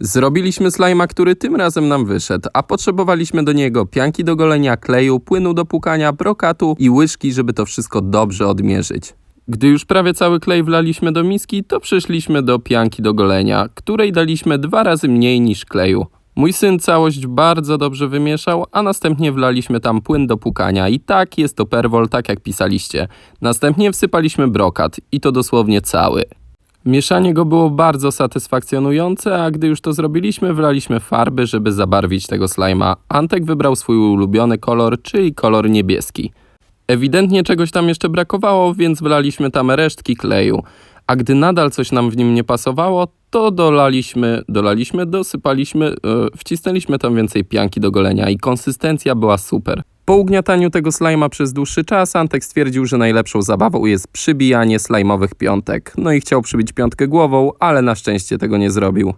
Zrobiliśmy slajma, który tym razem nam wyszedł, a potrzebowaliśmy do niego pianki do golenia, kleju, płynu do pukania, brokatu i łyżki, żeby to wszystko dobrze odmierzyć. Gdy już prawie cały klej wlaliśmy do miski, to przyszliśmy do pianki do golenia, której daliśmy dwa razy mniej niż kleju. Mój syn całość bardzo dobrze wymieszał, a następnie wlaliśmy tam płyn do pukania i tak jest to perwol, tak jak pisaliście. Następnie wsypaliśmy brokat i to dosłownie cały. Mieszanie go było bardzo satysfakcjonujące, a gdy już to zrobiliśmy, wlaliśmy farby, żeby zabarwić tego slajma. Antek wybrał swój ulubiony kolor, czyli kolor niebieski. Ewidentnie czegoś tam jeszcze brakowało, więc wlaliśmy tam resztki kleju. A gdy nadal coś nam w nim nie pasowało, to dolaliśmy, dolaliśmy, dosypaliśmy, e, wcisnęliśmy tam więcej pianki do golenia i konsystencja była super. Po ugniataniu tego slajma przez dłuższy czas, Antek stwierdził, że najlepszą zabawą jest przybijanie slajmowych piątek. No i chciał przybić piątkę głową, ale na szczęście tego nie zrobił.